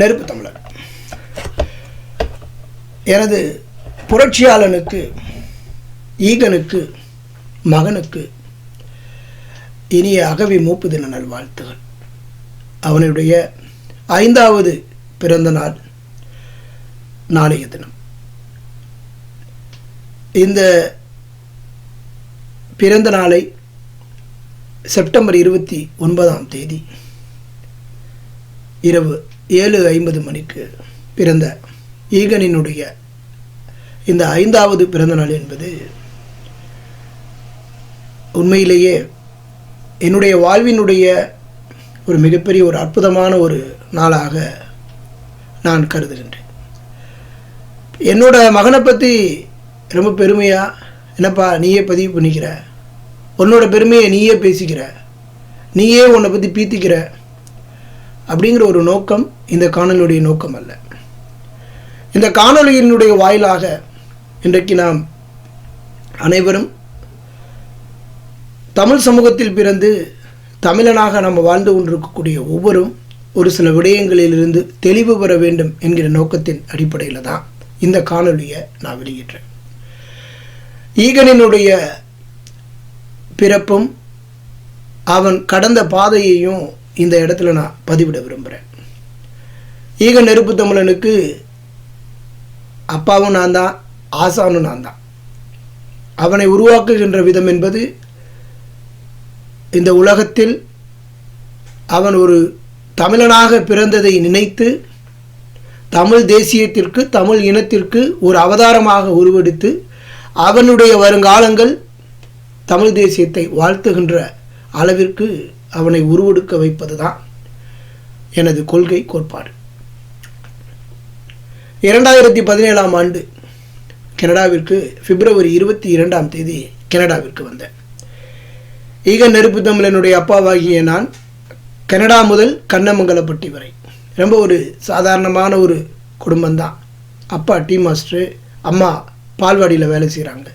நெருப்பு தமிழர். எனது புரட்சியாளனுக்கு ஈகனுக்கு மகனுக்கு இனிய அகவி மூப்பு தின நல்வாழ்த்துகள். அவனுடைய ஐந்தாவது பிறந்த நாள் நாளைய தினம். இந்த பிறந்த நாளை செப்டம்பர் இருபத்தி ஒன்பதாம் தேதி இரவு ஏழு ஐம்பது மணிக்கு பிறந்த ஈகனினுடைய இந்த ஐந்தாவது பிறந்த நாள் என்பது உண்மையிலேயே என்னுடைய வாழ்வினுடைய ஒரு மிகப்பெரிய ஒரு அற்புதமான ஒரு நாளாக நான் கருதுகின்றேன். என்னோட மகனை பற்றி ரொம்ப பெருமையாக என்னப்பா நீயே பதிவு பண்ணிக்கிற? உன்னோட பெருமையை நீயே பேசிக்கிற? நீயே உன்னை பற்றி பீத்திக்கிற? அப்படிங்கிற ஒரு நோக்கம் இந்த காணொலியுடைய நோக்கம் அல்ல. இந்த காணொலியினுடைய வாயிலாக இன்றைக்கு நாம் அனைவரும் தமிழ் சமூகத்தில் பிறந்து தமிழனாக நம்ம வாழ்ந்து கொண்டிருக்கக்கூடிய ஒவ்வொரும் ஒரு சில விடயங்களிலிருந்து தெளிவு பெற வேண்டும் என்கிற நோக்கத்தின் அடிப்படையில் தான் இந்த காணொலியை நான் வெளியிடுறேன். ஈகனினுடைய பிறப்பும் அவன் கடந்த பாதையையும் இந்த இடத்துல நான் பதிவிட விரும்புகிறேன் ஈக நெருப்பு தமிழனுக்கு அப்பாவும் நான் தான் ஆசானும் நான் தான் அவனை உருவாக்குகின்ற விதம் என்பது இந்த உலகத்தில் அவன் ஒரு தமிழனாக பிறந்ததை நினைத்து தமிழ் தேசியத்திற்கு தமிழ் இனத்திற்கு ஒரு அவதாரமாக உருவெடுத்து அவனுடைய வருங்காலங்கள் தமிழ் தேசியத்தை வாழ்த்துகின்ற அளவிற்கு அவனை உருவெடுக்க வைப்பது தான் எனது கொள்கை கோட்பாடு. இரண்டாயிரத்தி பதினேழாம் ஆண்டு கனடாவிற்கு பிப்ரவரி இருபத்தி இரண்டாம் தேதி கனடாவிற்கு வந்தேன். ஈக நெருப்பு தமிழனுடைய அப்பாவாகிய நான் கனடா முதல் கண்ணமங்கலப்பட்டி வரை. ரொம்ப ஒரு சாதாரணமான ஒரு குடும்பம்தான். அப்பா டீ மாஸ்டரு அம்மா பால்வாடியில் வேலை செய்கிறாங்க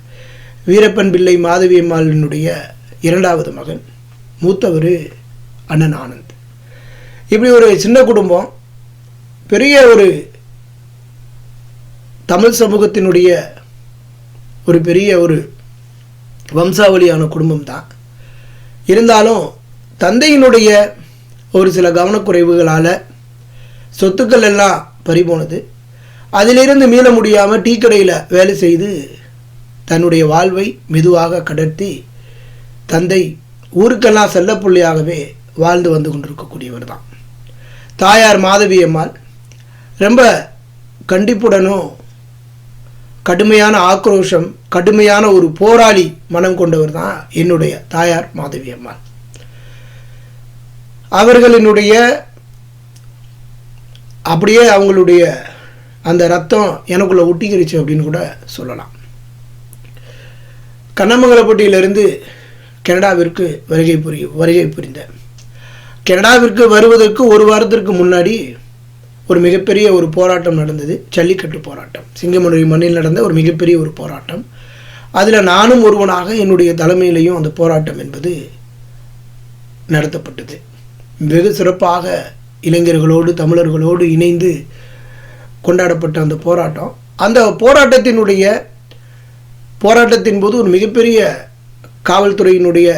வீரப்பன் பிள்ளை மாதவி அம்மாளினுடைய இரண்டாவது மகன் மூத்தவர் அண்ணன் ஆனந்த். இப்படி ஒரு சின்ன குடும்பம் பெரிய ஒரு தமிழ் சமூகத்தினுடைய ஒரு பெரிய ஒரு வம்சாவளியான குடும்பம் தான் இருந்தாலும் தந்தையினுடைய ஒரு சில கவனக்குறைவுகளால் சொத்துக்கள் எல்லாம் பறிபோனது. அதிலிருந்து மீள முடியாமல் டீ கடையில் வேலை செய்து தன்னுடைய வாழ்வை மெதுவாக கடத்தி தந்தை ஊருக்கெல்லாம் செல்லப்புள்ளியாகவே வாழ்ந்து வந்து கொண்டிருக்கக்கூடியவர் தான் தாயார் மாதவி அம்மாள் ரொம்ப கண்டிப்புடனும் கடுமையான ஆக்ரோஷம் கடுமையான ஒரு போராளி மனம் கொண்டவர் தான் என்னுடைய தாயார் மாதவி அம்மாள். அவர்களினுடைய அப்படியே அவங்களுடைய அந்த ரத்தம் எனக்குள்ளே ஒட்டிக்கிருச்சு அப்படின்னு கூட சொல்லலாம். கண்ணமங்கலப்பட்டியிலிருந்து கனடாவிற்கு வருகை புரியும் வருகை புரிந்தேன். கனடாவிற்கு வருவதற்கு ஒரு வாரத்திற்கு முன்னாடி ஒரு மிகப்பெரிய ஒரு போராட்டம் நடந்தது ஜல்லிக்கட்டு போராட்டம். சிங்கமணி மண்ணில் நடந்த ஒரு மிகப்பெரிய ஒரு போராட்டம். அதில் நானும் ஒருவனாக என்னுடைய தலைமையிலையும் அந்த போராட்டம் என்பது நடத்தப்பட்டது. வெகு சிறப்பாக இளைஞர்களோடு தமிழர்களோடு இணைந்து கொண்டாடப்பட்ட அந்த போராட்டம். அந்த போராட்டத்தினுடைய போராட்டத்தின் போது ஒரு மிகப்பெரிய காவல்துறையினுடைய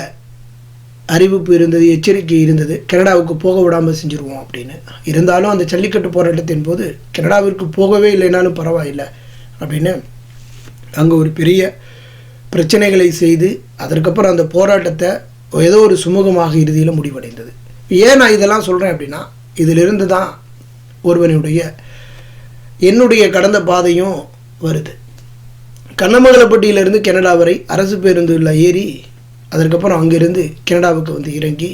அறிவிப்பு இருந்தது எச்சரிக்கை இருந்தது. கனடாவுக்கு போக விடாமல் செஞ்சுருவோம் அப்படின்னு. இருந்தாலும் அந்த ஜல்லிக்கட்டு போராட்டத்தின் போது கனடாவிற்கு போகவே இல்லைனாலும் பரவாயில்லை அப்படின்னு அங்கே ஒரு பெரிய பிரச்சனைகளை செய்து அதற்கப்புறம் அந்த போராட்டத்தை ஏதோ ஒரு சுமூகமாக இறுதியில் முடிவடைந்தது. ஏன் நான் இதெல்லாம் சொல்கிறேன் அப்படின்னா இதிலிருந்து தான் ஒருவனுடைய என்னுடைய கடந்த பாதையும் வருது. கண்ணமங்கலப்பட்டியிலிருந்து கனடா வரை அரசு பேருந்தில் ஏறி அதற்கப்புறம் அங்கிருந்து கனடாவுக்கு வந்து இறங்கி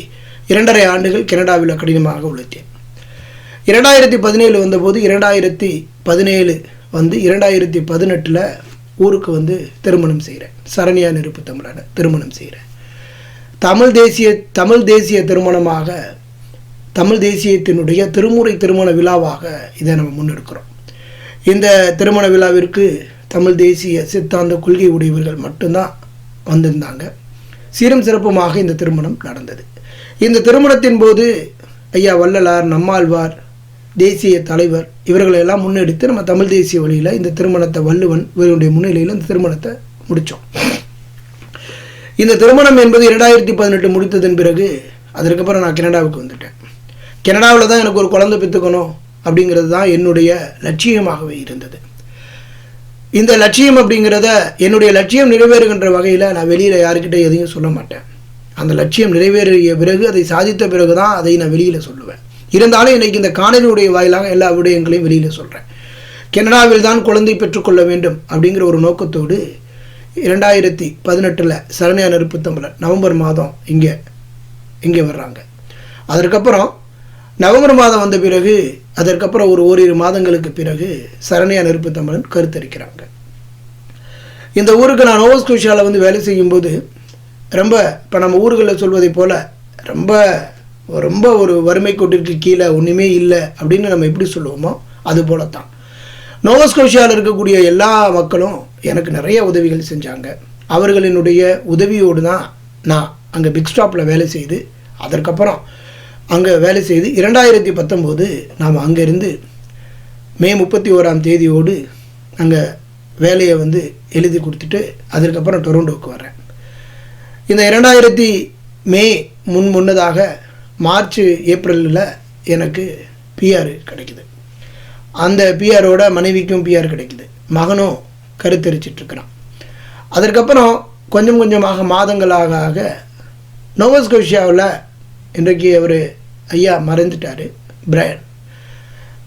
இரண்டரை ஆண்டுகள் கனடாவில் கடினமாக உழைத்தேன். இரண்டாயிரத்தி பதினேழு வந்தபோது இரண்டாயிரத்தி பதினேழு வந்து இரண்டாயிரத்தி பதினெட்டில் ஊருக்கு வந்து திருமணம் செய்கிறேன் சரண்யா நெருப்பு தமிழனை திருமணம் செய்கிறேன் தமிழ் தேசிய தமிழ் தேசிய திருமணமாக தமிழ் தேசியத்தினுடைய திருமுறை திருமண விழாவாக இதை நம்ம முன்னெடுக்கிறோம். இந்த திருமண விழாவிற்கு தமிழ் தேசிய சித்தாந்த கொள்கை உடையவர்கள் மட்டும்தான் வந்திருந்தாங்க. சீரும் சிறப்புமாக இந்த திருமணம் நடந்தது. இந்த திருமணத்தின் போது ஐயா வள்ளலார் நம்மாழ்வார் தேசிய தலைவர் இவர்களையெல்லாம் முன்னெடுத்து நம்ம தமிழ் தேசிய வழியில் இந்த திருமணத்தை வள்ளுவன் இவருடைய முன்னிலையில் இந்த திருமணத்தை முடித்தோம் இந்த திருமணம் என்பது இரண்டாயிரத்தி பதினெட்டு முடித்ததன் பிறகு அதற்கப்புறம் நான் கனடாவுக்கு வந்துட்டேன். கனடாவில் தான் எனக்கு ஒரு குழந்தை பெற்றுக்கணும் அப்படிங்கிறது தான் என்னுடைய லட்சியமாகவே இருந்தது. இந்த லட்சியம் அப்படிங்கிறத என்னுடைய லட்சியம் நிறைவேறுகின்ற வகையில் நான் வெளியில் யாருக்கிட்ட எதையும் சொல்ல மாட்டேன். அந்த லட்சியம் நிறைவேறிய பிறகு அதை சாதித்த பிறகு தான் அதை நான் வெளியில் சொல்லுவேன். இருந்தாலும் இன்றைக்கி இந்த காணொலியுடைய வாயிலாக எல்லா விடயங்களையும் வெளியில் சொல்கிறேன் கனடாவில் தான் குழந்தை பெற்றுக்கொள்ள வேண்டும் அப்படிங்கிற ஒரு நோக்கத்தோடு இரண்டாயிரத்தி பதினெட்டில் சரணியா நெருப்பு தமிழர் நவம்பர் மாதம் இங்கே இங்கே வர்றாங்க. அதற்கப்புறம் நவம்பர் மாதம் வந்த பிறகு அதற்கப்புறம் ஒரு ஓரிரு மாதங்களுக்கு பிறகு சரணியா நெருப்பு தமிழன் கருத்தரிக்கிறாங்க. இந்த ஊருக்கு நான் நோவஸ்கோஷியாவில் வந்து வேலை செய்யும்போது ரொம்ப இப்போ நம்ம ஊர்களில் சொல்வதை போல் ரொம்ப ரொம்ப ஒரு வறுமை கோட்டிற்கு கீழே ஒன்றுமே இல்லை அப்படின்னு நம்ம எப்படி சொல்லுவோமோ அது போல தான் நோவஸ்கோஷியாவில் இருக்கக்கூடிய எல்லா மக்களும் எனக்கு நிறைய உதவிகள் செஞ்சாங்க. அவர்களினுடைய உதவியோடு தான் நான் அங்கே பிக் ஸ்டாப்பில் வேலை செய்து அதற்கப்புறம் அங்கே வேலை செய்து இரண்டாயிரத்தி பத்தொம்போது நாம் அங்கேருந்து மே முப்பத்தி ஓராம் தேதியோடு அங்கே வேலையை வந்து எழுதி கொடுத்துட்டு அதற்கப்புறம் டொரண்டோவுக்கு வரேன் இந்த இரண்டாயிரத்தி மே முன் முன்னதாக மார்ச் ஏப்ரலில் எனக்கு பிஆர் கிடைக்குது. அந்த பிஆரோட மனைவிக்கும் பிஆர் கிடைக்குது. மகனும் கருத்தரிச்சிட்ருக்கிறான். அதற்கப்புறம் கொஞ்சம் கொஞ்சமாக மாதங்களாக ஆக நோவஸ்கோஷியாவில் இன்றைக்கு அவர் ஐயா மறைந்துட்டார் பிரையன்.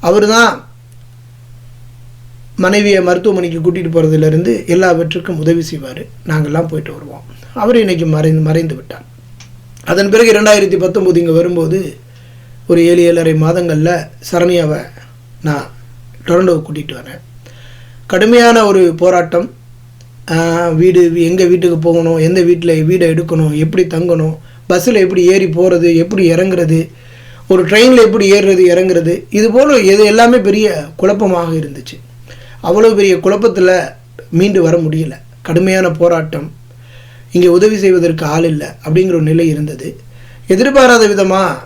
அவர் தான் மனைவியை மருத்துவமனைக்கு கூட்டிகிட்டு போகிறதுலேருந்து எல்லாவற்றுக்கும் உதவி செய்வார். நாங்கள்லாம் போயிட்டு வருவோம். அவர் இன்றைக்கி மறைந்து மறைந்து விட்டார். அதன் பிறகு ரெண்டாயிரத்தி பத்தொம்போது இங்கே வரும்போது ஒரு ஏழு ஏழரை மாதங்களில் சரணியாவை நான் டொரண்டோவை கூட்டிகிட்டு வரேன். கடுமையான ஒரு போராட்டம். வீடு எங்கே வீட்டுக்கு போகணும் எந்த வீட்டில் வீடை எடுக்கணும் எப்படி தங்கணும் பஸ்ஸில் எப்படி ஏறி போகிறது எப்படி இறங்குறது ஒரு ட்ரெயினில் எப்படி ஏறுறது இறங்குறது இது போல் எது எல்லாமே பெரிய குழப்பமாக இருந்துச்சு. அவ்வளோ பெரிய குழப்பத்தில் மீண்டு வர முடியல. கடுமையான போராட்டம். இங்கே உதவி செய்வதற்கு ஆள் இல்லை அப்படிங்கிற ஒரு நிலை இருந்தது. எதிர்பாராத விதமாக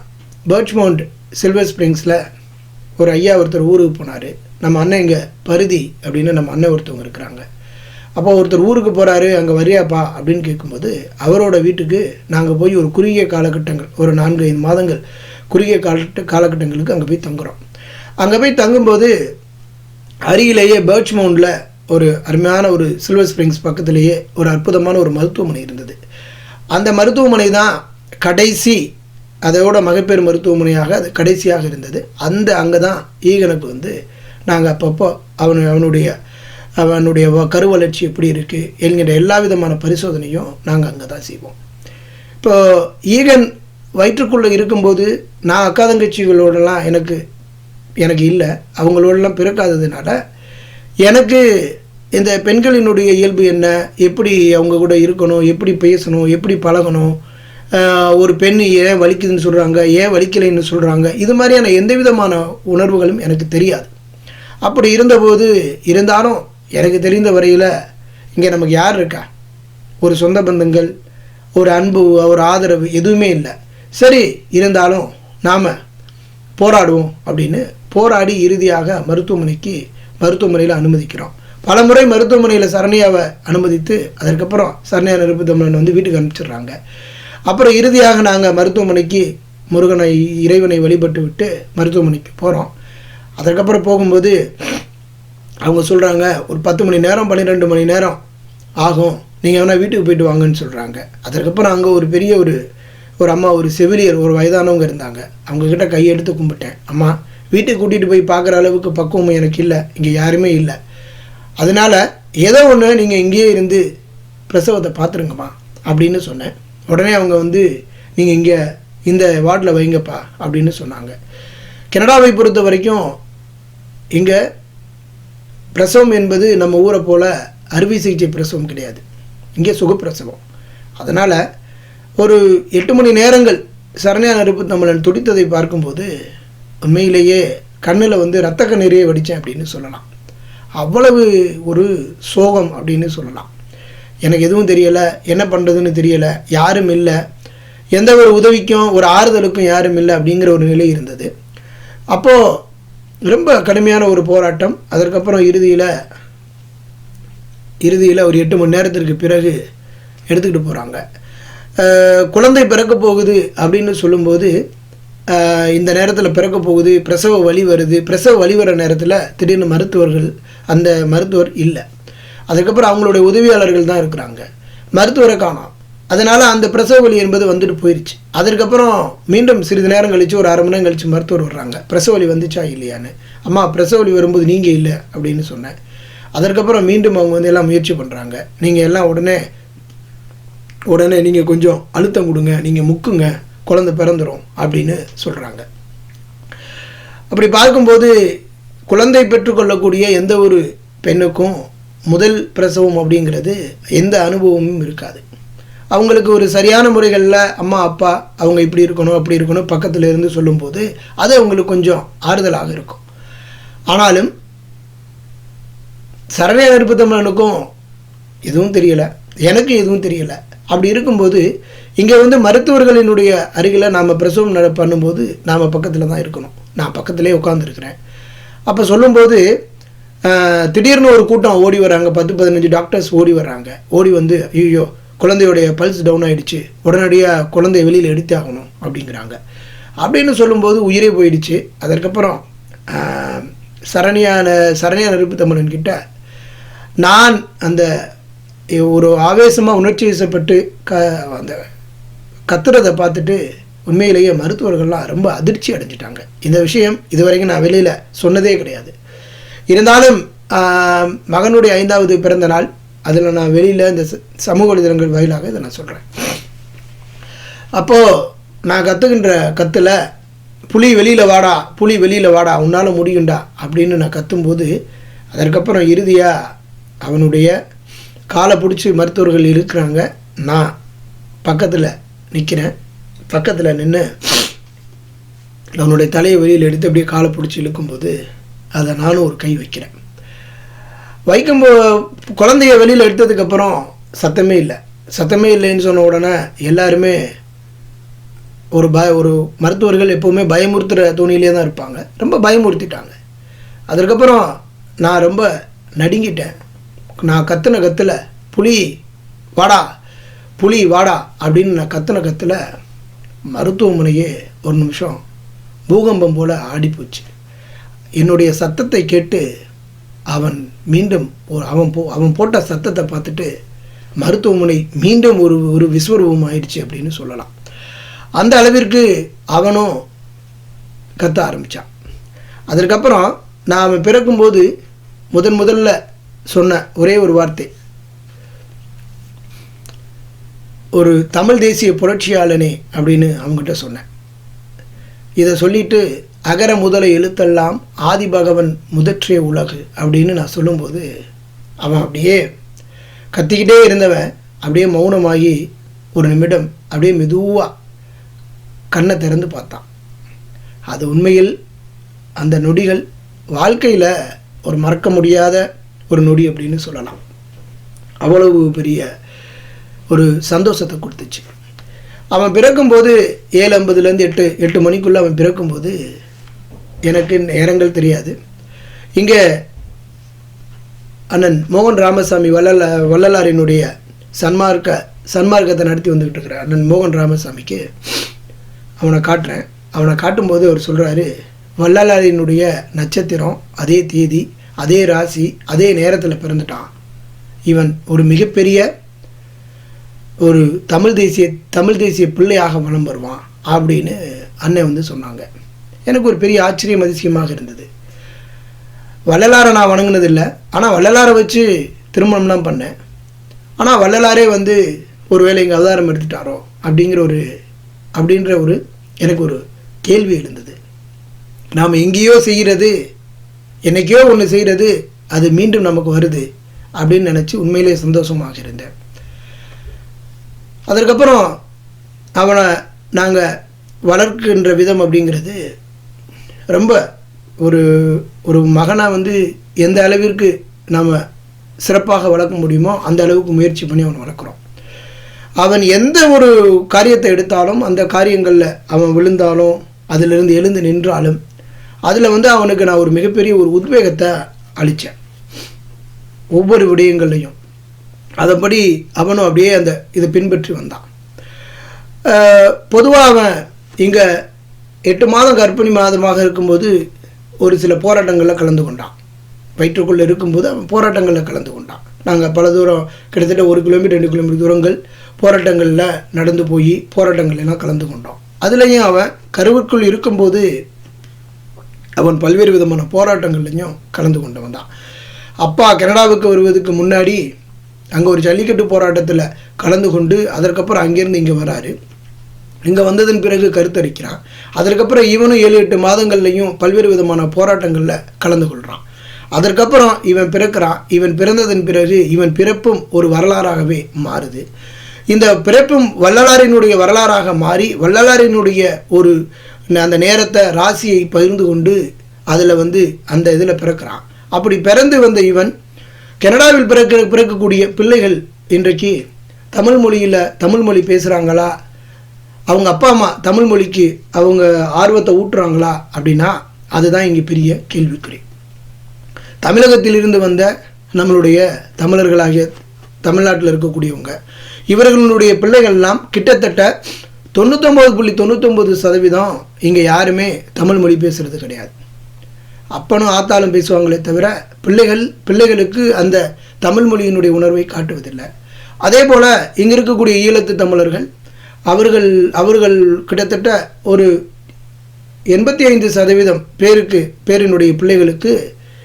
பர்ச்மவுண்ட் சில்வர் ஸ்ப்ரிங்ஸில் ஒரு ஐயா ஒருத்தர் ஊருக்கு போனார். நம்ம அண்ணன் இங்கே பருதி அப்படின்னு நம்ம அண்ணன் ஒருத்தவங்க இருக்கிறாங்க. அப்போ ஒருத்தர் ஊருக்கு போகிறாரு அங்கே வரியாப்பா அப்படின்னு கேட்கும்போது அவரோட வீட்டுக்கு நாங்கள் போய் ஒரு குறுகிய காலகட்டங்கள் ஒரு நான்கு ஐந்து மாதங்கள் குறுகிய காலகட்ட காலகட்டங்களுக்கு அங்கே போய் தங்குறோம். அங்கே போய் தங்கும்போது அருகிலேயே பேர்ச் மவுண்டில் ஒரு அருமையான ஒரு சில்வர் ஸ்ப்ரிங்ஸ் பக்கத்திலேயே ஒரு அற்புதமான ஒரு மருத்துவமனை இருந்தது. அந்த மருத்துவமனை தான் கடைசி அதோட மகப்பேறு மருத்துவமனையாக அது கடைசியாக இருந்தது. அந்த அங்கே தான் ஈகனுக்கு வந்து நாங்கள் அப்பப்போ அவன் அவனுடைய அவனுடைய வ- கரு வளர்ச்சி எப்படி இருக்குது என்கின்ற எல்லா விதமான பரிசோதனையும் நாங்கள் அங்கே தான் செய்வோம். இப்போ ஈகன் வயிற்றுக்குள்ளே இருக்கும்போது நான் அக்கா தங்கச்சிகளோடலாம் எனக்கு எனக்கு இல்லை அவங்களோடலாம் பிறக்காததுனால எனக்கு இந்த பெண்களினுடைய இயல்பு என்ன எப்படி அவங்க கூட இருக்கணும் எப்படி பேசணும் எப்படி பழகணும் ஒரு பெண் ஏன் வலிக்குதுன்னு சொல்கிறாங்க ஏன் வலிக்கலைன்னு சொல்கிறாங்க இது மாதிரியான எந்த விதமான உணர்வுகளும் எனக்கு தெரியாது. அப்படி இருந்தபோது இருந்தாலும் எனக்கு தெரிந்த வரையில் இங்கே நமக்கு யார் இருக்கா? ஒரு சொந்த பந்தங்கள் ஒரு அன்பு ஒரு ஆதரவு எதுவுமே இல்லை. சரி இருந்தாலும் நாம் போராடுவோம் அப்படின்னு போராடி இறுதியாக மருத்துவமனைக்கு மருத்துவமனையில் அனுமதிக்கிறோம். பல முறை மருத்துவமனையில் சரண்யாவை அனுமதித்து அதற்கப்புறம் சரண்யா நெருப்பு வந்து வீட்டுக்கு அனுப்பிச்சிடுறாங்க. அப்புறம் இறுதியாக நாங்கள் மருத்துவமனைக்கு முருகனை இறைவனை வழிபட்டு விட்டு மருத்துவமனைக்கு போகிறோம் அதற்கப்புறம் போகும்போது அவங்க சொல்கிறாங்க ஒரு பத்து மணி நேரம் பன்னிரெண்டு மணி நேரம் ஆகும். நீங்கள் வேணால் வீட்டுக்கு போயிட்டு வாங்கன்னு சொல்கிறாங்க அதற்கப்புறம் அங்கே ஒரு பெரிய ஒரு ஒரு அம்மா ஒரு செவிலியர் ஒரு வயதானவங்க இருந்தாங்க. அவங்கக்கிட்ட கையெடுத்து கும்பிட்டேன். அம்மா வீட்டுக்கு கூட்டிகிட்டு போய் பார்க்குற அளவுக்கு பக்குவம் எனக்கு இல்லை. இங்கே யாருமே இல்லை. அதனால் ஏதோ ஒன்று நீங்கள் இங்கேயே இருந்து பிரசவத்தை பார்த்துருங்கம்மா அப்படின்னு சொன்னேன். உடனே அவங்க வந்து நீங்கள் இங்கே இந்த வார்டில் வைங்கப்பா அப்படின்னு சொன்னாங்க. கனடாவை பொறுத்த வரைக்கும் இங்கே பிரசவம் என்பது நம்ம ஊரை போல் அறுவை சிகிச்சை பிரசவம் கிடையாது. இங்கே சுகப்பிரசவம். அதனால் ஒரு எட்டு மணி நேரங்கள் சரணியான அறுப்பு தமிழன் துடித்ததை பார்க்கும்போது உண்மையிலேயே கண்ணில் வந்து ரத்த கண்ணீரையே வடித்தேன் அப்படின்னு சொல்லலாம். அவ்வளவு ஒரு சோகம் அப்படின்னு சொல்லலாம். எனக்கு எதுவும் தெரியலை என்ன பண்ணுறதுன்னு தெரியலை யாரும் இல்லை. எந்த ஒரு உதவிக்கும் ஒரு ஆறுதலுக்கும் யாரும் இல்லை அப்படிங்கிற ஒரு நிலை இருந்தது. அப்போது ரொம்ப கடுமையான ஒரு போராட்டம். அதற்கப்புறம் இறுதியில் இறுதியில் ஒரு எட்டு மணி நேரத்திற்கு பிறகு எடுத்துக்கிட்டு போகிறாங்க குழந்தை பிறக்க போகுது அப்படின்னு சொல்லும்போது இந்த நேரத்தில் பிறக்க போகுது பிரசவ வலி வருது. பிரசவ வழி வர நேரத்தில் திடீர்னு மருத்துவர்கள் அந்த மருத்துவர் இல்லை. அதுக்கப்புறம் அவங்களுடைய உதவியாளர்கள் தான் இருக்கிறாங்க. மருத்துவரை காணோம். அதனால் அந்த பிரசவ வலி என்பது வந்துட்டு போயிடுச்சு அதற்கப்புறம் மீண்டும் சிறிது நேரம் கழித்து ஒரு அரை மணி நேரம் கழித்து மருத்துவர் வர்றாங்க. பிரசவ வலி வந்துச்சா இல்லையான்னு. அம்மா பிரசவ வலி வரும்போது நீங்கள் இல்லை அப்படின்னு சொன்னேன். அதற்கப்புறம் மீண்டும் அவங்க வந்து எல்லாம் முயற்சி பண்ணுறாங்க நீங்கள் எல்லாம் உடனே உடனே நீங்கள் கொஞ்சம் அழுத்தம் கொடுங்க நீங்கள் முக்குங்க குழந்தை பிறந்துடும் அப்படின்னு சொல்கிறாங்க அப்படி பார்க்கும்போது குழந்தை பெற்றுக்கொள்ளக்கூடிய எந்த ஒரு பெண்ணுக்கும் முதல் பிரசவம் அப்படிங்கிறது எந்த அனுபவமும் இருக்காது. அவங்களுக்கு ஒரு சரியான முறைகளில் அம்மா அப்பா அவங்க இப்படி இருக்கணும் அப்படி இருக்கணும் பக்கத்தில் இருந்து சொல்லும்போது அது அவங்களுக்கு கொஞ்சம் ஆறுதலாக இருக்கும். ஆனாலும் சரணைய நெருப்பு தமிழனுக்கும் எதுவும் தெரியலை. எனக்கு எதுவும் தெரியலை. அப்படி இருக்கும்போது இங்கே வந்து மருத்துவர்களினுடைய அருகில் நாம் பிரசவம் நட பண்ணும்போது நாம் பக்கத்தில் தான் இருக்கணும். நான் பக்கத்திலே உட்காந்துருக்கிறேன் அப்போ சொல்லும்போது திடீர்னு ஒரு கூட்டம் ஓடி வராங்க. பத்து பதினஞ்சு டாக்டர்ஸ் ஓடி வர்றாங்க. ஓடி வந்து ஐயோ குழந்தையுடைய பல்ஸ் டவுன் ஆகிடுச்சு உடனடியாக குழந்தைய வெளியில் எடுத்தே ஆகணும் அப்படிங்கிறாங்க. அப்படின்னு சொல்லும்போது உயிரே போயிடுச்சு. அதற்கப்புறம் சரணியான சரணியான சரணியா நெருப்பு தமிழன் கிட்ட நான் அந்த ஒரு ஆவேசமாக உணர்ச்சி வசப்பட்டு க அந்த கத்துறதை பார்த்துட்டு உண்மையிலேயே மருத்துவர்கள்லாம் ரொம்ப அதிர்ச்சி அடைஞ்சிட்டாங்க. இந்த விஷயம் இதுவரைக்கும் நான் வெளியில் சொன்னதே கிடையாது. இருந்தாலும் மகனுடைய ஐந்தாவது பிறந்த நாள் அதில் நான் வெளியில் இந்த ச- சமூக வலைதளங்கள் வாயிலாக இதை நான் சொல்கிறேன் அப்போது நான் கற்றுக்கின்ற கத்தில் புலி வெளியில் வாடா புலி வெளியில் வாடா உன்னால் முடியும்டா அப்படின்னு நான் கத்தும்போது அதற்கப்புறம் இறுதியாக அவனுடைய காலை பிடிச்சி மருத்துவர்கள் இருக்கிறாங்க. நான் பக்கத்தில் நிற்கிறேன் பக்கத்தில் நின்று அவனுடைய தலையை வெளியில் எடுத்து அப்படியே காலை பிடிச்சி இழுக்கும்போது அதை நானும் ஒரு கை வைக்கிறேன். வைக்கும்போ குழந்தைய வெளியில் எடுத்ததுக்கப்புறம் சத்தமே இல்லை. சத்தமே இல்லைன்னு சொன்ன உடனே எல்லாருமே ஒரு பய ஒரு மருத்துவர்கள் எப்போவுமே பயமுறுத்துகிற துணியிலே தான் இருப்பாங்க. ரொம்ப பயமுறுத்திட்டாங்க. அதற்கப்புறம் நான் ரொம்ப நடுங்கிட்டேன். நான் கத்துன கத்தில் புலி வாடா புலி வாடா அப்படின்னு நான் கத்துன கத்தில் மருத்துவமனையே ஒரு நிமிஷம் பூகம்பம் போல் ஆடிப்போச்சு. என்னுடைய சத்தத்தை கேட்டு அவன் மீண்டும் ஒரு அவன் போ அவன் போட்ட சத்தத்தை பார்த்துட்டு மருத்துவமனை மீண்டும் ஒரு ஒரு விஸ்வரூபம் ஆயிடுச்சு அப்படின்னு சொல்லலாம். அந்த அளவிற்கு அவனும் கத்த ஆரம்பித்தான் அதற்கப்புறம் நான் அவன் பிறக்கும்போது முதன் முதல்ல சொன்ன ஒரே ஒரு வார்த்தை. ஒரு தமிழ் தேசிய புரட்சியாளனே அப்படின்னு அவங்ககிட்ட சொன்னேன். இதை சொல்லிட்டு அகர முதல எழுத்தெல்லாம் ஆதிபகவன் முதற்றிய உலகு அப்படின்னு நான் சொல்லும்போது அவன் அப்படியே கத்திக்கிட்டே இருந்தவன் அப்படியே மௌனமாகி ஒரு நிமிடம் அப்படியே மெதுவாக கண்ணை திறந்து பார்த்தான். அது உண்மையில் அந்த நொடிகள் வாழ்க்கையில் ஒரு மறக்க முடியாத ஒரு நொடி அப்படின்னு சொல்லலாம். அவ்வளவு பெரிய ஒரு சந்தோஷத்தை கொடுத்துச்சு. அவன் பிறக்கும்போது ஏழு ஐம்பதுலேருந்து எட்டு எட்டு மணிக்குள்ளே அவன் பிறக்கும்போது எனக்கு நேரங்கள் தெரியாது. இங்கே அண்ணன் மோகன் ராமசாமி வள்ளல வள்ளலாரினுடைய சன்மார்க்க சன்மார்க்கத்தை நடத்தி வந்துக்கிட்டு இருக்கிற அண்ணன் மோகன் ராமசாமிக்கு அவனை காட்டுறேன். அவனை காட்டும்போது அவர் சொல்கிறாரு வள்ளலாரினுடைய நட்சத்திரம் அதே தேதி அதே ராசி அதே நேரத்தில் பிறந்துட்டான். இவன் ஒரு மிகப்பெரிய ஒரு தமிழ் தேசிய தமிழ் தேசிய பிள்ளையாக வலம் வருவான் அப்படின்னு அண்ணன் வந்து சொன்னாங்க. எனக்கு ஒரு பெரிய ஆச்சரியம் அதிசயமாக இருந்தது. வள்ளலாரை நான் வணங்கினதில்லை. ஆனால் வள்ளலாரை வச்சு திருமணம்லாம் பண்ணேன். ஆனால் வள்ளலாரே வந்து ஒருவேளை இங்கே அவதாரம் எடுத்துட்டாரோ அப்படிங்கிற ஒரு அப்படின்ற ஒரு எனக்கு ஒரு கேள்வி எழுந்தது. நாம் எங்கேயோ செய்கிறது என்னைக்கையோ ஒன்று செய்கிறது அது மீண்டும் நமக்கு வருது அப்படின்னு நினச்சி உண்மையிலே சந்தோஷமாக இருந்தேன். அதற்கப்புறம் அவனை நாங்கள் வளர்க்கின்ற விதம் அப்படிங்கிறது ரொம்ப ஒரு ஒரு மகனை வந்து எந்த அளவிற்கு நாம் சிறப்பாக வளர்க்க முடியுமோ அந்த அளவுக்கு முயற்சி பண்ணி அவன் வளர்க்குறோம். அவன் எந்த ஒரு காரியத்தை எடுத்தாலும் அந்த காரியங்களில் அவன் விழுந்தாலும் அதிலிருந்து எழுந்து நின்றாலும் அதில் வந்து அவனுக்கு நான் ஒரு மிகப்பெரிய ஒரு உத்வேகத்தை அளித்தேன் ஒவ்வொரு விடயங்கள்லையும். அதன்படி அவனும் அப்படியே அந்த இதை பின்பற்றி வந்தான். பொதுவாக அவன் இங்கே எட்டு மாதம் கர்ப்பிணி மாதமாக இருக்கும்போது ஒரு சில போராட்டங்களில் கலந்து கொண்டான். வயிற்றுக்குள்ளே இருக்கும்போது அவன் போராட்டங்களில் கலந்து கொண்டான். நாங்கள் பல தூரம் கிட்டத்தட்ட ஒரு கிலோமீட்டர் ரெண்டு கிலோமீட்டர் தூரங்கள் போராட்டங்களில் நடந்து போய் போராட்டங்கள்லாம் கலந்து கொண்டோம் அதுலேயும் அவன் கருவுக்குள் இருக்கும்போது அவன் பல்வேறு விதமான போராட்டங்கள்லையும் கலந்து கொண்டவன் தான். அப்பா கனடாவுக்கு வருவதுக்கு முன்னாடி அங்கே ஒரு ஜல்லிக்கட்டு போராட்டத்தில் கலந்து கொண்டு அதற்கப்புறம் அங்கேருந்து இங்கே வராரு. இங்கே வந்ததன் பிறகு கருத்தரிக்கிறான் அதற்கப்புறம் இவனும் ஏழு எட்டு மாதங்கள்லையும் பல்வேறு விதமான போராட்டங்களில் கலந்து கொள்கிறான் அதற்கப்புறம் இவன் பிறக்கிறான். இவன் பிறந்ததன் பிறகு இவன் பிறப்பும் ஒரு வரலாறாகவே மாறுது. இந்த பிறப்பும் வள்ளலாரினுடைய வரலாறாக மாறி வள்ளலாரினுடைய ஒரு அந்த நேரத்தை ராசியை பகிர்ந்து கொண்டு அதில் வந்து அந்த இதில் பிறக்கிறான். அப்படி பிறந்து வந்த இவன் கனடாவில் பிறக்க பிறக்கக்கூடிய பிள்ளைகள் இன்றைக்கு தமிழ் மொழியில் தமிழ் மொழி பேசுகிறாங்களா அவங்க அப்பா அம்மா தமிழ் மொழிக்கு அவங்க ஆர்வத்தை ஊட்டுறாங்களா அப்படின்னா அதுதான் இங்கே பெரிய கேள்விக்குறி. தமிழகத்திலிருந்து வந்த நம்மளுடைய தமிழர்களாகிய தமிழ்நாட்டில் இருக்கக்கூடியவங்க இவர்களுடைய பிள்ளைகள்லாம் கிட்டத்தட்ட தொண்ணூத்தொம்பது புள்ளி தொண்ணூத்தொம்பது சதவீதம் இங்கே யாருமே தமிழ் மொழி பேசுகிறது கிடையாது. அப்பனும் ஆத்தாலும் பேசுவாங்களே தவிர பிள்ளைகள் பிள்ளைகளுக்கு அந்த தமிழ் மொழியினுடைய உணர்வை காட்டுவதில்லை. அதே போல் இங்கே இருக்கக்கூடிய ஈழத்து தமிழர்கள் அவர்கள் அவர்கள் கிட்டத்தட்ட ஒரு எண்பத்தி ஐந்து சதவீதம் பேருக்கு பேரினுடைய பிள்ளைகளுக்கு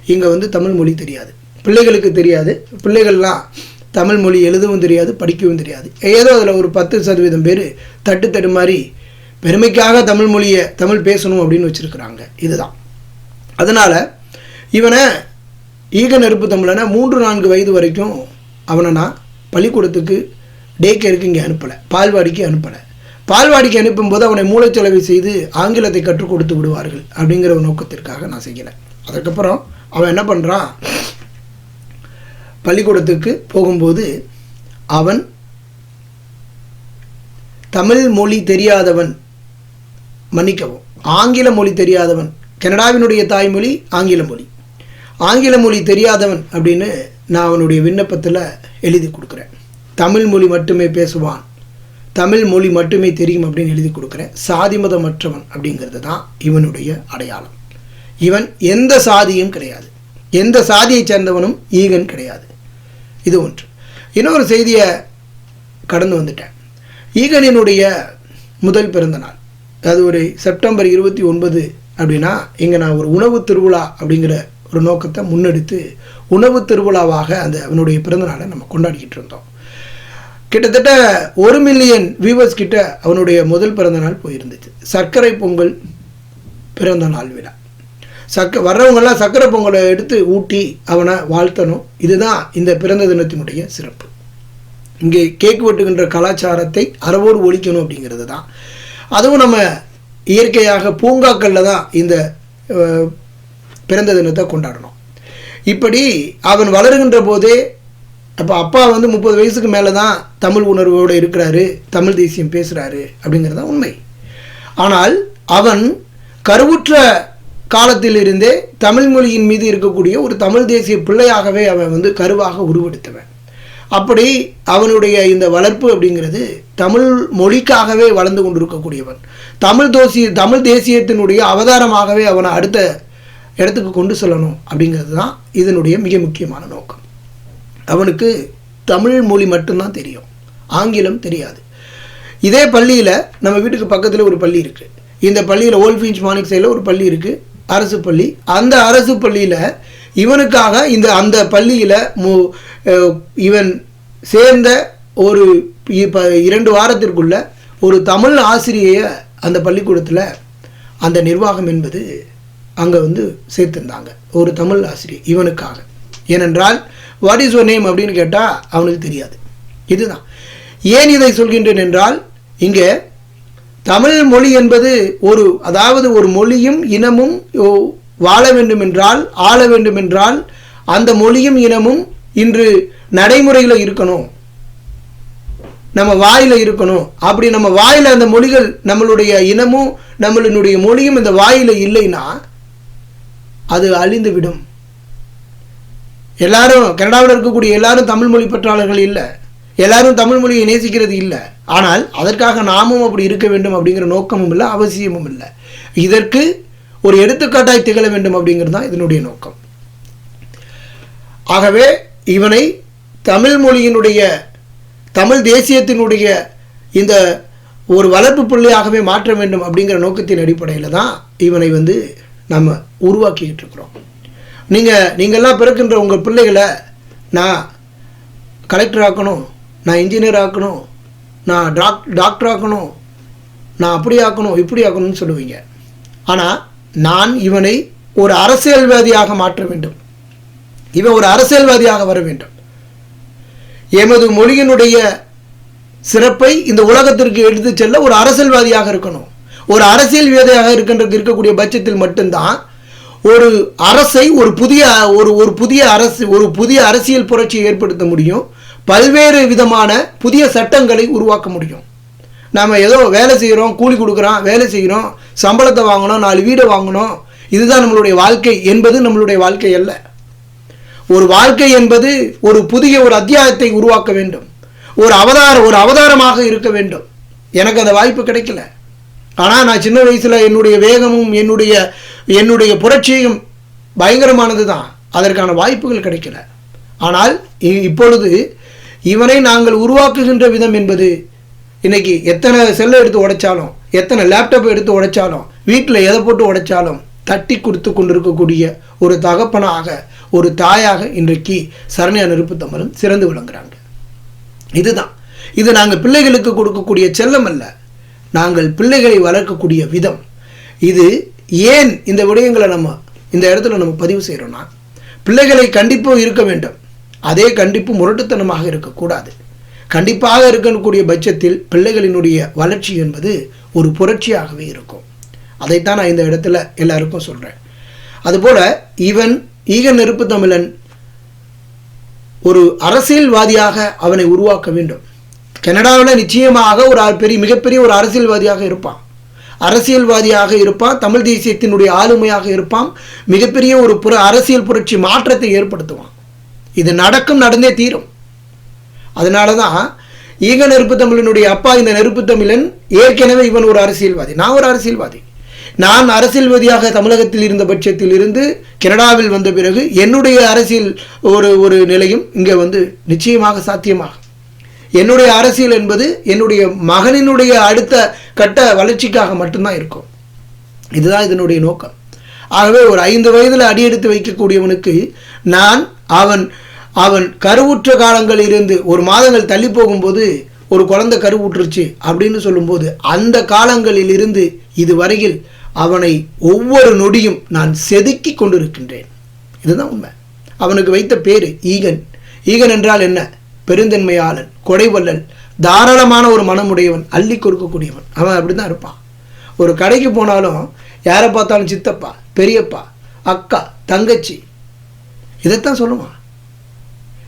இங்கே வந்து தமிழ் மொழி தெரியாது. பிள்ளைகளுக்கு தெரியாது. பிள்ளைகள்லாம் தமிழ் மொழி எழுதவும் தெரியாது படிக்கவும் தெரியாது. ஏதோ அதில் ஒரு பத்து சதவீதம் பேர் தட்டு தட்டு மாதிரி பெருமைக்காக தமிழ் மொழியை தமிழ் பேசணும் அப்படின்னு வச்சுருக்குறாங்க. இதுதான். அதனால் இவனை ஈக நெருப்பு தமிழனை மூன்று நான்கு வயது வரைக்கும் அவனை நான் பள்ளிக்கூடத்துக்கு டே கேருக்கு இங்கே அனுப்பலை. பால்வாடிக்கு அனுப்பலை. பால்வாடிக்கு அனுப்பும்போது அவனை மூளைச்சலவை செய்து ஆங்கிலத்தை கற்றுக் கொடுத்து விடுவார்கள் அப்படிங்கிற ஒரு நோக்கத்திற்காக நான் செய்யலை. அதுக்கப்புறம் அவன் என்ன பண்ணுறான் பள்ளிக்கூடத்துக்கு போகும்போது அவன் தமிழ் மொழி தெரியாதவன் மன்னிக்கவும். ஆங்கில மொழி தெரியாதவன். கனடாவினுடைய தாய்மொழி ஆங்கில மொழி. ஆங்கில மொழி தெரியாதவன் அப்படின்னு நான் அவனுடைய விண்ணப்பத்தில் எழுதி கொடுக்குறேன். தமிழ் மொழி மட்டுமே பேசுவான். தமிழ் மொழி மட்டுமே தெரியும் அப்படின்னு எழுதி கொடுக்குறேன் சாதி மதமற்றவன் அப்படிங்கிறது தான் இவனுடைய அடையாளம். இவன் எந்த சாதியும் கிடையாது. எந்த சாதியை சேர்ந்தவனும் ஈகன் கிடையாது. இது ஒன்று. இன்னொரு செய்தியை கடந்து வந்துட்டேன். ஈகனினுடைய முதல் பிறந்த நாள். அது ஒரு செப்டம்பர் இருபத்தி ஒன்பது அப்படின்னா இங்கே நான் ஒரு உணவு திருவிழா அப்படிங்கிற ஒரு நோக்கத்தை முன்னெடுத்து உணவு திருவிழாவாக அந்த அவனுடைய பிறந்தநாளை நம்ம கொண்டாடிக்கிட்டு இருந்தோம். கிட்டத்தட்ட ஒரு மில்லியன் வியூவர்ஸ் கிட்ட அவனுடைய முதல் பிறந்த நாள் போயிருந்துச்சு. சர்க்கரை பொங்கல் பிறந்த நாள் விழா. சக்க வர்றவங்கெல்லாம் சர்க்கரை பொங்கலை எடுத்து ஊட்டி அவனை வாழ்த்தணும். இதுதான் இந்த பிறந்த தினத்தினுடைய சிறப்பு. இங்கே கேக் வெட்டுகின்ற கலாச்சாரத்தை அறவோடு ஒழிக்கணும் அப்படிங்கிறது தான். அதுவும் நம்ம இயற்கையாக பூங்காக்களில் தான் இந்த பிறந்த தினத்தை கொண்டாடணும். இப்படி அவன் வளருகின்ற போதே அப்போ அப்பா வந்து முப்பது வயசுக்கு மேலே தான் தமிழ் உணர்வோடு இருக்கிறாரு தமிழ் தேசியம் பேசுகிறாரு அப்படிங்கிறது தான் உண்மை. ஆனால் அவன் கருவுற்ற காலத்திலிருந்தே தமிழ் மொழியின் மீது இருக்கக்கூடிய ஒரு தமிழ் தேசிய பிள்ளையாகவே அவன் வந்து கருவாக உருவெடுத்தவன். அப்படி அவனுடைய இந்த வளர்ப்பு அப்படிங்கிறது தமிழ் மொழிக்காகவே வளர்ந்து கொண்டிருக்கக்கூடியவன். தமிழ் தோசிய தமிழ் தேசியத்தினுடைய அவதாரமாகவே அவனை அடுத்த இடத்துக்கு கொண்டு செல்லணும் அப்படிங்கிறது தான் இதனுடைய மிக முக்கியமான நோக்கம். அவனுக்கு தமிழ் மொழி மட்டும்தான் தெரியும். ஆங்கிலம் தெரியாது. இதே பள்ளியில் நம்ம வீட்டுக்கு பக்கத்தில் ஒரு பள்ளி இருக்குது இந்த பள்ளியில் ஓல்ஃபீன்ஸ் மார்னிங் சைடில் ஒரு பள்ளி இருக்குது அரசு பள்ளி. அந்த அரசு பள்ளியில் இவனுக்காக இந்த அந்த பள்ளியில் மு இவன் சேர்ந்த ஒரு இப்போ இரண்டு வாரத்திற்குள்ள ஒரு தமிழ் ஆசிரியையை அந்த பள்ளிக்கூடத்தில் அந்த நிர்வாகம் என்பது அங்கே வந்து சேர்த்துருந்தாங்க. ஒரு தமிழ் ஆசிரியர் இவனுக்காக. ஏனென்றால் வாட் இஸ் யுவர் நேம் அப்படின்னு கேட்டால் அவனுக்கு தெரியாது. இதுதான். ஏன் இதை சொல்கின்றேன் என்றால் இங்கே தமிழ் மொழி என்பது ஒரு அதாவது ஒரு மொழியும் இனமும் ஓ- வாழ வேண்டும் என்றால் ஆள வேண்டும் என்றால் அந்த மொழியும் இனமும் இன்று நடைமுறையில் இருக்கணும். நம்ம வாயில் இருக்கணும். அப்படி நம்ம வாயில் அந்த மொழிகள் நம்மளுடைய இனமும் நம்மளுடைய மொழியும் இந்த வாயில் இல்லைன்னா அது அழிந்துவிடும். எல்லாரும் கனடாவில் இருக்கக்கூடிய எல்லாரும் தமிழ் மொழி பற்றாளர்கள் இல்லை. எல்லாரும் தமிழ் மொழியை நேசிக்கிறது இல்லை. ஆனால் அதற்காக நாமும் அப்படி இருக்க வேண்டும் அப்படிங்கிற நோக்கமும் இல்லை அவசியமும் இல்லை. இதற்கு ஒரு எடுத்துக்காட்டாய் திகழ வேண்டும் அப்படிங்கிறது தான் இதனுடைய நோக்கம். ஆகவே இவனை தமிழ் மொழியினுடைய தமிழ் தேசியத்தினுடைய இந்த ஒரு வளர்ப்பு புள்ளியாகவே மாற்ற வேண்டும் அப்படிங்கிற நோக்கத்தின் அடிப்படையில் தான் இவனை வந்து நம்ம உருவாக்கிக்கிட்டு இருக்கிறோம். நீங்கள் நீங்கள்லாம் பிறக்கின்ற உங்கள் பிள்ளைகளை நான் கலெக்டர் ஆக்கணும் நான் இன்ஜினியர் ஆக்கணும் நான் டாக் டாக்டர் ஆக்கணும் நான் அப்படி ஆக்கணும் இப்படி ஆக்கணும்னு சொல்லுவீங்க. ஆனால் நான் இவனை ஒரு அரசியல்வாதியாக மாற்ற வேண்டும். இவன் ஒரு அரசியல்வாதியாக வர வேண்டும். எமது மொழியினுடைய சிறப்பை இந்த உலகத்திற்கு எடுத்துச் செல்ல ஒரு அரசியல்வாதியாக இருக்கணும். ஒரு அரசியல்வாதியாக இருக்கின்ற இருக்கக்கூடிய பட்சத்தில் மட்டும்தான் ஒரு அரசை ஒரு புதிய ஒரு ஒரு புதிய அரசு ஒரு புதிய அரசியல் புரட்சியை ஏற்படுத்த முடியும். பல்வேறு விதமான புதிய சட்டங்களை உருவாக்க முடியும். நாம் ஏதோ வேலை செய்கிறோம் கூலி கொடுக்குறோம் வேலை செய்கிறோம் சம்பளத்தை வாங்கணும் நாலு வீடை வாங்கணும். இதுதான் நம்மளுடைய வாழ்க்கை என்பது நம்மளுடைய வாழ்க்கை அல்ல. ஒரு வாழ்க்கை என்பது ஒரு புதிய ஒரு அத்தியாயத்தை உருவாக்க வேண்டும். ஒரு அவதார ஒரு அவதாரமாக இருக்க வேண்டும். எனக்கு அந்த வாய்ப்பு கிடைக்கல. ஆனால் நான் சின்ன வயசில் என்னுடைய வேகமும் என்னுடைய என்னுடைய புரட்சியும் பயங்கரமானது தான் அதற்கான வாய்ப்புகள் கிடைக்கல. ஆனால் இ- இப்பொழுது இவனை நாங்கள் உருவாக்குகின்ற விதம் என்பது இன்னைக்கு எத்தனை செல்லை எடுத்து உடைச்சாலும் எத்தனை லேப்டாப் எடுத்து உடைச்சாலும் வீட்டில் எதை போட்டு உடைச்சாலும் தட்டி கொடுத்து கொண்டிருக்கக்கூடிய ஒரு தகப்பனாக ஒரு தாயாக இன்றைக்கு சரண்யா நெருப்பு தமிழன் சிறந்து விளங்குறாங்க. இதுதான். இது நாங்கள் பிள்ளைகளுக்கு கொடுக்கக்கூடிய செல்லம் அல்ல. நாங்கள் பிள்ளைகளை வளர்க்கக்கூடிய விதம். இது ஏன் இந்த விடயங்களை நம்ம இந்த இடத்துல நம்ம பதிவு செய்கிறோன்னா பிள்ளைகளை கண்டிப்பும் இருக்க வேண்டும். அதே கண்டிப்பு முரட்டுத்தனமாக இருக்கக்கூடாது. கண்டிப்பாக இருக்கக்கூடிய பட்சத்தில் பிள்ளைகளினுடைய வளர்ச்சி என்பது ஒரு புரட்சியாகவே இருக்கும். அதைத்தான் நான் இந்த இடத்துல எல்லாருக்கும் சொல்கிறேன் அதுபோல் இவன் ஈக நெருப்பு தமிழன் ஒரு அரசியல்வாதியாக அவனை உருவாக்க வேண்டும். கனடாவில் நிச்சயமாக ஒரு பெரிய மிகப்பெரிய ஒரு அரசியல்வாதியாக இருப்பான். அரசியல்வாதியாக இருப்பான் தமிழ் தேசியத்தினுடைய ஆளுமையாக இருப்பான் மிகப்பெரிய ஒரு புற அரசியல் புரட்சி மாற்றத்தை ஏற்படுத்துவான். இது நடக்கும் நடந்தே தீரும். அதனால தான் ஈக நெருப்பு தமிழனுடைய அப்பா இந்த நெருப்பு தமிழன் ஏற்கனவே இவன் ஒரு அரசியல்வாதி. நான் ஒரு அரசியல்வாதி. நான் அரசியல்வாதியாக தமிழகத்தில் இருந்த பட்சத்தில் இருந்து கனடாவில் வந்த பிறகு என்னுடைய அரசியல் ஒரு ஒரு நிலையும் இங்கே வந்து நிச்சயமாக சாத்தியமாகும். என்னுடைய அரசியல் என்பது என்னுடைய மகனினுடைய அடுத்த கட்ட வளர்ச்சிக்காக மட்டும்தான் இருக்கும். இதுதான் இதனுடைய நோக்கம். ஆகவே ஒரு ஐந்து வயதில் அடியெடுத்து வைக்கக்கூடியவனுக்கு நான் அவன் அவன் கருவுற்ற காலங்களில் இருந்து ஒரு மாதங்கள் தள்ளி போகும்போது ஒரு குழந்தை கருவுற்றுச்சு அப்படின்னு சொல்லும்போது அந்த காலங்களில் இருந்து இதுவரையில் அவனை ஒவ்வொரு நொடியும் நான் செதுக்கி கொண்டிருக்கின்றேன். இதுதான் உண்மை. அவனுக்கு வைத்த பேர் ஈகன். ஈகன் என்றால் என்ன? பெருந்தன்மையாளன். கொடைவல்லல் தாராளமான ஒரு மனமுடையவன் அள்ளி கொடுக்கக்கூடியவன். அவன் அப்படி தான் இருப்பான். ஒரு கடைக்கு போனாலும் யாரை பார்த்தாலும் சித்தப்பா பெரியப்பா அக்கா தங்கச்சி இதைத்தான் சொல்லுவான்.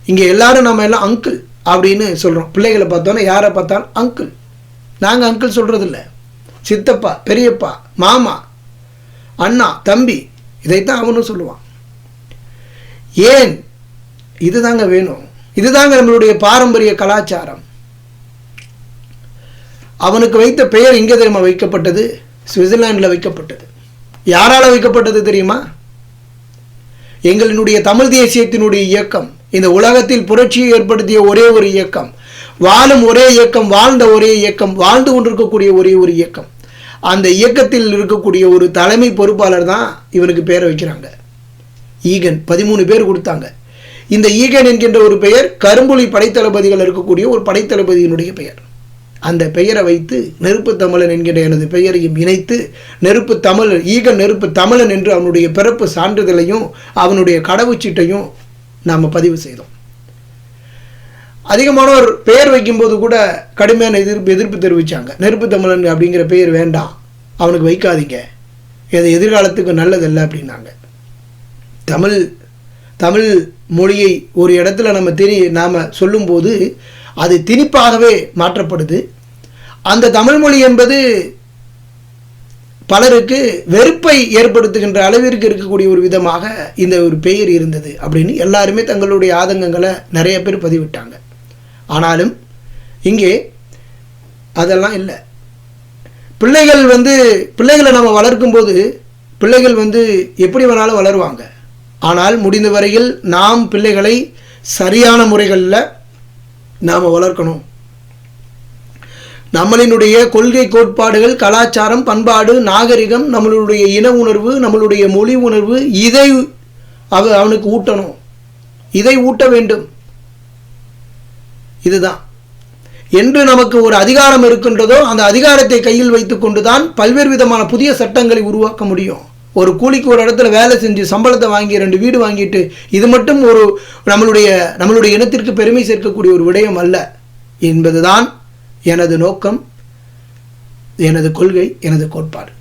இங்கே எல்லாரும் நம்ம எல்லாம் அங்கிள் அப்படின்னு சொல்கிறோம் பிள்ளைகளை பார்த்தோன்னா யாரை பார்த்தாலும் அங்கிள் நாங்கள் அங்கிள் சொல்கிறதில்ல சித்தப்பா பெரியப்பா மாமா அண்ணா தம்பி இதைத்தான் அவனும் சொல்லுவான். ஏன்? இதுதாங்க வேணும். இதுதாங்க நம்மளுடைய பாரம்பரிய கலாச்சாரம். அவனுக்கு வைத்த பெயர் இங்கே தெரியுமா வைக்கப்பட்டது? சுவிட்சர்லாண்டில் வைக்கப்பட்டது. யாரால் வைக்கப்பட்டது தெரியுமா? எங்களினுடைய தமிழ் தேசியத்தினுடைய இயக்கம் இந்த உலகத்தில் புரட்சியை ஏற்படுத்திய ஒரே ஒரு இயக்கம் வாழும் ஒரே இயக்கம் வாழ்ந்த ஒரே இயக்கம் வாழ்ந்து கொண்டிருக்கக்கூடிய ஒரே ஒரு இயக்கம். அந்த இயக்கத்தில் இருக்கக்கூடிய ஒரு தலைமை பொறுப்பாளர் தான் இவனுக்கு பேரை வைக்கிறாங்க. ஈகன் பதிமூணு பேர் கொடுத்தாங்க. இந்த ஈகன் என்கின்ற ஒரு பெயர் கரும்புலி படைத்தளபதிகள் இருக்கக்கூடிய ஒரு படைத்தளபதியினுடைய பெயர். அந்த பெயரை வைத்து நெருப்பு தமிழன் என்கின்ற எனது பெயரையும் இணைத்து நெருப்பு தமிழன் ஈகன் நெருப்பு தமிழன் என்று அவனுடைய பிறப்பு சான்றிதழையும் அவனுடைய கடவுச்சீட்டையும் நாம் பதிவு செய்தோம். அதிகமானோர் பெயர் வைக்கும்போது கூட கடுமையான எதிர்ப்பு எதிர்ப்பு தெரிவித்தாங்க நெருப்பு தமிழன் அப்படிங்கிற பெயர் வேண்டாம். அவனுக்கு வைக்காதீங்க. இது எதிர்காலத்துக்கு நல்லதல்ல அப்படின்னாங்க. தமிழ் தமிழ் மொழியை ஒரு இடத்துல நம்ம திணி நாம் சொல்லும்போது அது திணிப்பாகவே மாற்றப்படுது. அந்த தமிழ் மொழி என்பது பலருக்கு வெறுப்பை ஏற்படுத்துகின்ற அளவிற்கு இருக்கக்கூடிய ஒரு விதமாக இந்த ஒரு பெயர் இருந்தது அப்படின்னு எல்லாருமே தங்களுடைய ஆதங்கங்களை நிறைய பேர் பதிவிட்டாங்க. ஆனாலும் இங்கே அதெல்லாம் இல்லை. பிள்ளைகள் வந்து பிள்ளைகளை நம்ம வளர்க்கும்போது பிள்ளைகள் வந்து எப்படி வேணாலும் வளருவாங்க? ஆனால் முடிந்த வரையில் நாம் பிள்ளைகளை சரியான முறைகளில் நாம் வளர்க்கணும். நம்மளினுடைய கொள்கை கோட்பாடுகள் கலாச்சாரம் பண்பாடு நாகரிகம் நம்மளுடைய இன உணர்வு நம்மளுடைய மொழி உணர்வு இதை அவ அவனுக்கு ஊட்டணும். இதை ஊட்ட வேண்டும். இதுதான். என்று நமக்கு ஒரு அதிகாரம் இருக்கின்றதோ அந்த அதிகாரத்தை கையில் வைத்துக்கொண்டு தான் பல்வேறு விதமான புதிய சட்டங்களை உருவாக்க முடியும். ஒரு கூலிக்கு ஒரு இடத்துல வேலை செஞ்சு சம்பளத்தை வாங்கி ரெண்டு வீடு வாங்கிட்டு இது மட்டும் ஒரு நம்மளுடைய நம்மளுடைய இனத்திற்கு பெருமை சேர்க்கக்கூடிய ஒரு விடயம் அல்ல. என்பதுதான் எனது நோக்கம் எனது கொள்கை எனது கோட்பாடு.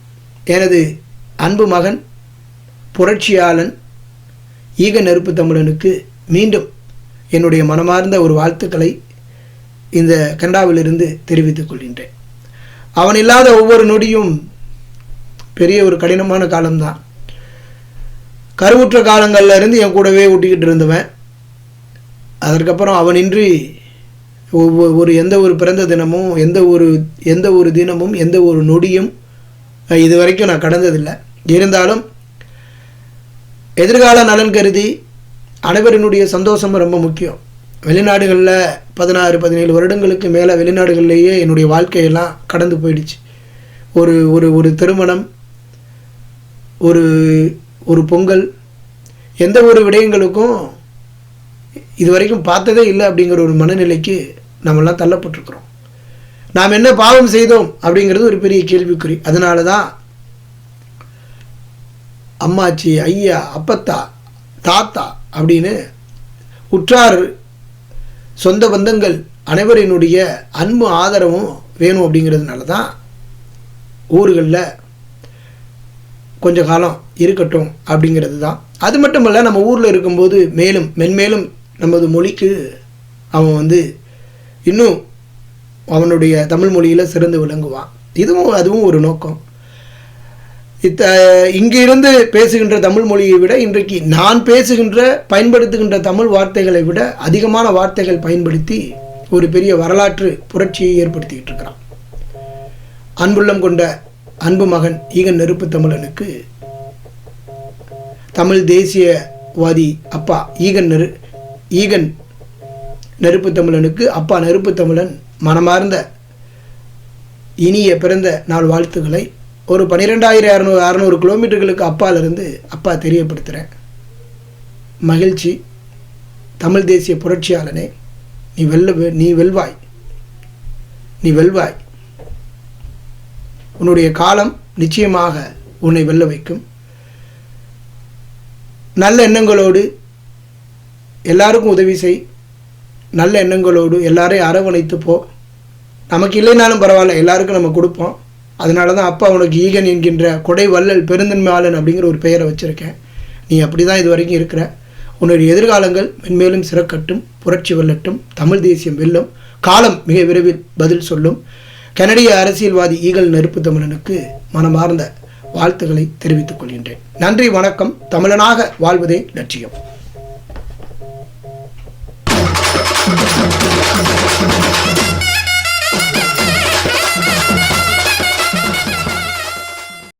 எனது அன்பு மகன் புரட்சியாளன் ஈக நெருப்பு தமிழனுக்கு மீண்டும் என்னுடைய மனமார்ந்த ஒரு வாழ்த்துக்களை இந்த கண்டாவிலிருந்து தெரிவித்துக் கொள்கின்றேன். அவன் இல்லாத ஒவ்வொரு நொடியும் பெரிய ஒரு கடினமான காலம்தான். கருவுற்ற காலங்களில் இருந்து என் கூடவே ஊட்டிக்கிட்டு இருந்தவன். அதற்கப்புறம் அவனின்றி ஒவ்வொரு ஒரு எந்த ஒரு பிறந்த தினமும் எந்த ஒரு எந்த ஒரு தினமும் எந்த ஒரு நொடியும் இது வரைக்கும் நான் கடந்ததில்லை. இருந்தாலும் எதிர்கால நலன் கருதி அனைவரினுடைய சந்தோஷம் ரொம்ப முக்கியம். வெளிநாடுகளில் பதினாறு பதினேழு வருடங்களுக்கு மேலே வெளிநாடுகள்லேயே என்னுடைய வாழ்க்கையெல்லாம் கடந்து போயிடுச்சு. ஒரு ஒரு ஒரு திருமணம் ஒரு ஒரு பொங்கல் எந்த ஒரு விடயங்களுக்கும் இது வரைக்கும் பார்த்ததே இல்லை அப்படிங்கிற ஒரு மனநிலைக்கு நம்மெல்லாம் தள்ளப்பட்டிருக்கிறோம். நாம் என்ன பாவம் செய்தோம் அப்படிங்கிறது ஒரு பெரிய கேள்விக்குறி. அதனால தான் அம்மாச்சி ஐயா அப்பத்தா தாத்தா அப்படின்னு உற்றார் சொந்த பந்தங்கள் அனைவரினுடைய அன்பு ஆதரவும் வேணும் அப்படிங்கிறதுனால தான் ஊர்களில் கொஞ்ச காலம் இருக்கட்டும் அப்படிங்கிறது தான். அது மட்டும் இல்லை நம்ம ஊரில் இருக்கும்போது மேலும் மென்மேலும் நமது மொழிக்கு அவன் வந்து இன்னும் அவனுடைய தமிழ் மொழியில் சிறந்து விளங்குவான். இதுவும் அதுவும் ஒரு நோக்கம். இத்த இங்கிருந்து பேசுகின்ற தமிழ் மொழியை விட இன்றைக்கு நான் பேசுகின்ற பயன்படுத்துகின்ற தமிழ் வார்த்தைகளை விட அதிகமான வார்த்தைகள் பயன்படுத்தி ஒரு பெரிய வரலாற்று புரட்சியை ஏற்படுத்திக்கிட்டு இருக்கிறான். அன்புள்ளம் கொண்ட அன்பு மகன் ஈகன் நெருப்பு தமிழனுக்கு தமிழ் தேசியவாதி அப்பா ஈகன் நெரு ஈகன் நெருப்பு தமிழனுக்கு அப்பா நெருப்பு தமிழன் மனமார்ந்த இனிய பிறந்த நாள் வாழ்த்துக்களை. ஒரு பன்னிரெண்டாயிரம் இரநூறு அறநூறு கிலோமீட்டர்களுக்கு அப்பாலிருந்து அப்பா தெரியப்படுத்துகிறேன் மகிழ்ச்சி. தமிழ் தேசிய புரட்சியாளனே நீ வெல்ல நீ வெல்வாய் நீ வெல்வாய். உன்னுடைய காலம் நிச்சயமாக உன்னை வெல்ல வைக்கும். நல்ல எண்ணங்களோடு எல்லாருக்கும் உதவி செய். நல்ல எண்ணங்களோடு எல்லாரையும் அரவணைத்து போ. நமக்கு இல்லைனாலும் பரவாயில்ல எல்லாருக்கும் நம்ம கொடுப்போம். அதனால தான் அப்பா உனக்கு ஈகன் என்கின்ற கொடை வள்ளல் பெருந்தன்மையாளன் அப்படிங்கிற ஒரு பெயரை வச்சுருக்கேன். நீ அப்படி தான் இது வரைக்கும் இருக்கிற. உன்னுடைய எதிர்காலங்கள் மென்மேலும் சிறக்கட்டும் புரட்சி வெல்லட்டும் தமிழ் தேசியம் வெல்லும் காலம் மிக விரைவில் பதில் சொல்லும். கனடிய அரசியல்வாதி ஈகல் நெருப்பு தமிழனுக்கு மனமார்ந்த வாழ்த்துக்களை தெரிவித்துக் கொள்கின்றேன். நன்றி வணக்கம். தமிழனாக வாழ்வதே லட்சியம்.